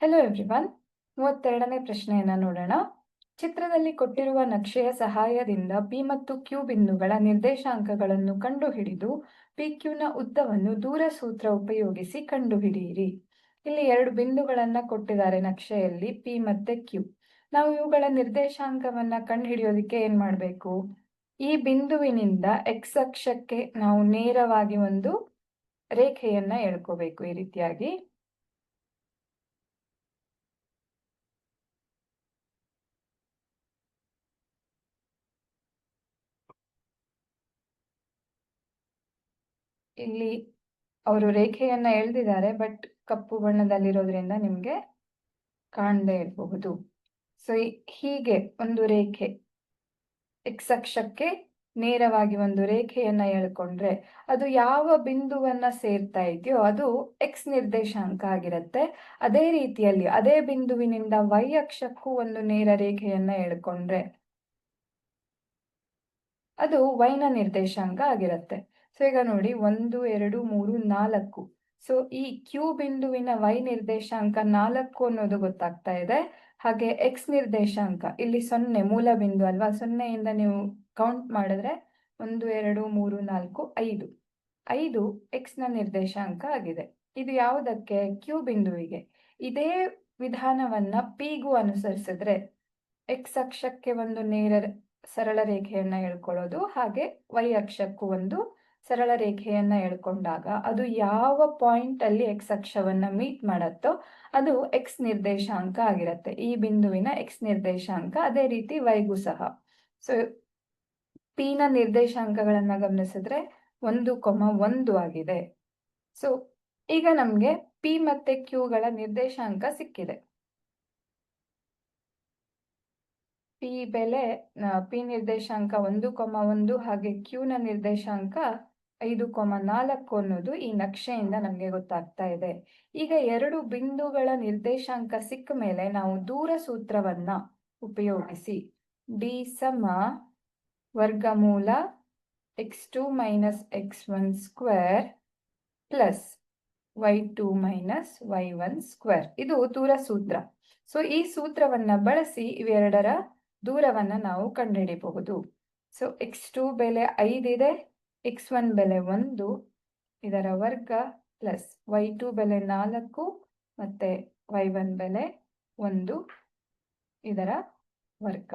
Hello everyone ಮೂವತ್ತೆರಡನೇ ಪ್ರಶ್ನೆಯನ್ನ ನೋಡೋಣ. ಚಿತ್ರದಲ್ಲಿ ಕೊಟ್ಟಿರುವ ನಕ್ಷೆಯ ಸಹಾಯದಿಂದ ಪಿ ಮತ್ತು ಕ್ಯೂ ಬಿಂದುಗಳ ನಿರ್ದೇಶಾಂಕಗಳನ್ನು ಕಂಡುಹಿಡಿದು ಪಿ ಕ್ಯೂನ ಉದ್ದವನ್ನು ದೂರ ಸೂತ್ರ ಉಪಯೋಗಿಸಿ ಕಂಡುಹಿಡಿಯಿರಿ. ಇಲ್ಲಿ ಎರಡು ಬಿಂದುಗಳನ್ನ ಕೊಟ್ಟಿದ್ದಾರೆ ನಕ್ಷೆಯಲ್ಲಿ ಪಿ ಮತ್ತೆ ಕ್ಯೂ ನಾವು ಇವುಗಳ ನಿರ್ದೇಶಾಂಕವನ್ನ ಕಂಡುಹಿಡಿಯೋದಕ್ಕೆ ಏನ್ ಮಾಡಬೇಕು? ಈ ಬಿಂದುವಿನಿಂದ ಎಕ್ಸ್ ಅಕ್ಷಕ್ಕೆ ನಾವು ನೇರವಾಗಿ ಒಂದು ರೇಖೆಯನ್ನ ಎಳ್ಕೋಬೇಕು ಈ ರೀತಿಯಾಗಿ. ಇಲ್ಲಿ ಅವರು ರೇಖೆಯನ್ನ ಎಳೆದಿದ್ದಾರೆ ಬಟ್ ಕಪ್ಪು ಬಣ್ಣದಲ್ಲಿರೋದ್ರಿಂದ ನಿಮ್ಗೆ ಕಾಣದೇ ಇರಬಹುದು. ಸೊ ಹೀಗೆ ಒಂದು ರೇಖೆ ಎಕ್ಸ್ ಅಕ್ಷಕ್ಕೆ ನೇರವಾಗಿ ಒಂದು ರೇಖೆಯನ್ನ ಎಳ್ಕೊಂಡ್ರೆ ಅದು ಯಾವ ಬಿಂದುವನ್ನ ಸೇರ್ತಾ ಇದೆಯೋ ಅದು ಎಕ್ಸ್ ನಿರ್ದೇಶಾಂಕ ಆಗಿರುತ್ತೆ. ಅದೇ ರೀತಿಯಲ್ಲಿ ಅದೇ ಬಿಂದುವಿನಿಂದ ವೈ ಅಕ್ಷಕ್ಕೂ ಒಂದು ನೇರ ರೇಖೆಯನ್ನ ಎಳ್ಕೊಂಡ್ರೆ ಅದು ವೈನ ನಿರ್ದೇಶಾಂಕ ಆಗಿರುತ್ತೆ. ಸೊ ಈಗ ನೋಡಿ, ಒಂದು, ಎರಡು, ಮೂರು, ನಾಲ್ಕು. ಸೊ ಈ ಕ್ಯೂ ಬಿಂದುವಿನ ವೈ ನಿರ್ದೇಶಾಂಕ ನಾಲ್ಕು ಅನ್ನೋದು ಗೊತ್ತಾಗ್ತಾ ಇದೆ. ಹಾಗೆ ಎಕ್ಸ್ ನಿರ್ದೇಶಾಂಕ, ಇಲ್ಲಿ ಸೊನ್ನೆ, ಮೂಲ ಬಿಂದು ಅಲ್ವಾ? ಸೊನ್ನೆಯಿಂದ ನೀವು ಕೌಂಟ್ ಮಾಡಿದ್ರೆ ಒಂದು, ಎರಡು, ಮೂರು, ನಾಲ್ಕು, ಐದು. ಐದು ಎಕ್ಸ್ನ ನಿರ್ದೇಶಾಂಕ ಆಗಿದೆ. ಇದು ಯಾವುದಕ್ಕೆ? ಕ್ಯೂ ಬಿಂದುವಿಗೆ. ಇದೇ ವಿಧಾನವನ್ನ ಪಿಗೂ ಅನುಸರಿಸಿದ್ರೆ ಎಕ್ಸ್ ಅಕ್ಷಕ್ಕೆ ಒಂದು ನೇರ, ಸರಳ ರೇಖೆಯನ್ನ ಹೇಳ್ಕೊಳ್ಳೋದು, ಹಾಗೆ ವೈ ಅಕ್ಷಕ್ಕೂ ಒಂದು ಸರಳ ರೇಖೆಯನ್ನ ಎಳ್ಕೊಂಡಾಗ ಅದು ಯಾವ ಪಾಯಿಂಟ್ ಅಲ್ಲಿ ಎಕ್ಸ್ ಅಕ್ಷವನ್ನ ಮೀಟ್ ಮಾಡತ್ತೋ ಅದು ಎಕ್ಸ್ ನಿರ್ದೇಶಾಂಕ ಆಗಿರತ್ತೆ. ಈ ಬಿಂದುವಿನ ಎಕ್ಸ್ ನಿರ್ದೇಶಾಂಕ, ಅದೇ ರೀತಿ ವೈಗೂ ಸಹ. ಸೊ ಪಿ ನ ನಿರ್ದೇಶಾಂಕಗಳನ್ನ ಗಮನಿಸಿದ್ರೆ ಒಂದು ಕೊಮ ಒಂದು ಆಗಿದೆ. ಸೊ ಈಗ ನಮ್ಗೆ ಪಿ ಮತ್ತೆ ಕ್ಯೂಗಳ ನಿರ್ದೇಶಾಂಕ ಸಿಕ್ಕಿದೆ. ಪಿ ಬೆಲೆ ಪಿ ನಿರ್ದೇಶಾಂಕ ಒಂದು ಕೊಮ ಒಂದು ಹಾಗೆ ಕ್ಯೂನ ನಿರ್ದೇಶಾಂಕ ಐದು ಕೊಮ ನಾಲ್ಕು ಅನ್ನೋದು ಈ ನಕ್ಷೆಯಿಂದ ನಮಗೆ ಗೊತ್ತಾಗ್ತಾ ಇದೆ. ಈಗ ಎರಡು ಬಿಂದುಗಳ ನಿರ್ದೇಶಾಂಕ ಸಿಕ್ಕ ಮೇಲೆ ನಾವು ದೂರ ಸೂತ್ರವನ್ನ ಉಪಯೋಗಿಸಿ. ಡಿ ಸಮ ವರ್ಗಮೂಲ x two minus x one square plus y two minus y one square ಇದು ದೂರ ಸೂತ್ರ. ಸೊ ಈ ಸೂತ್ರವನ್ನ ಬಳಸಿ ಇವೆರಡರ ದೂರವನ್ನ ನಾವು ಕಂಡುಹಿಡಿಯಬಹುದು. ಸೊ ಎಕ್ಸ್ ಟು ಬೆಲೆ ಐದಿದೆ. ಎಕ್ಸ್ ಒನ್ ಬೆಲೆ ಒಂದು, ಇದರ ವರ್ಗ ಪ್ಲಸ್ ವೈ ಟು ಬೆಲೆ ನಾಲ್ಕು ಮತ್ತೆ ವೈ ಒನ್ ಬೆಲೆ ಒಂದು ಇದರ ವರ್ಗ.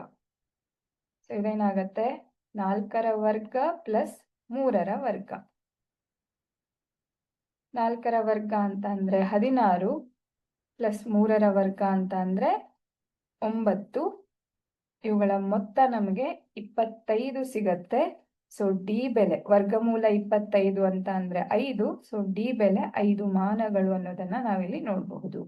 ಸೊ ಇದೇನಾಗತ್ತೆ? ನಾಲ್ಕರ ವರ್ಗ ಪ್ಲಸ್ ಮೂರರ ವರ್ಗ. ನಾಲ್ಕರ ವರ್ಗ ಅಂತ ಅಂದ್ರೆ ಹದಿನಾರು ಪ್ಲಸ್ ಮೂರರ ವರ್ಗ ಅಂತ ಅಂದ್ರೆ ಒಂಬತ್ತು. ಇವುಗಳ ಮೊತ್ತ ನಮಗೆ ಇಪ್ಪತ್ತೈದು ಸಿಗತ್ತೆ. ಸೊ ಡಿ ಬೆಲೆ, ವರ್ಗಮೂಲ ಇಪ್ಪತ್ತೈದು ಅಂತ ಅಂದ್ರೆ ಐದು. ಸೊ ಡಿ ಬೆಲೆ ಐದು ಮಾನಗಳು ಅನ್ನೋದನ್ನ ನಾವಿಲ್ಲಿ ನೋಡಬಹುದು.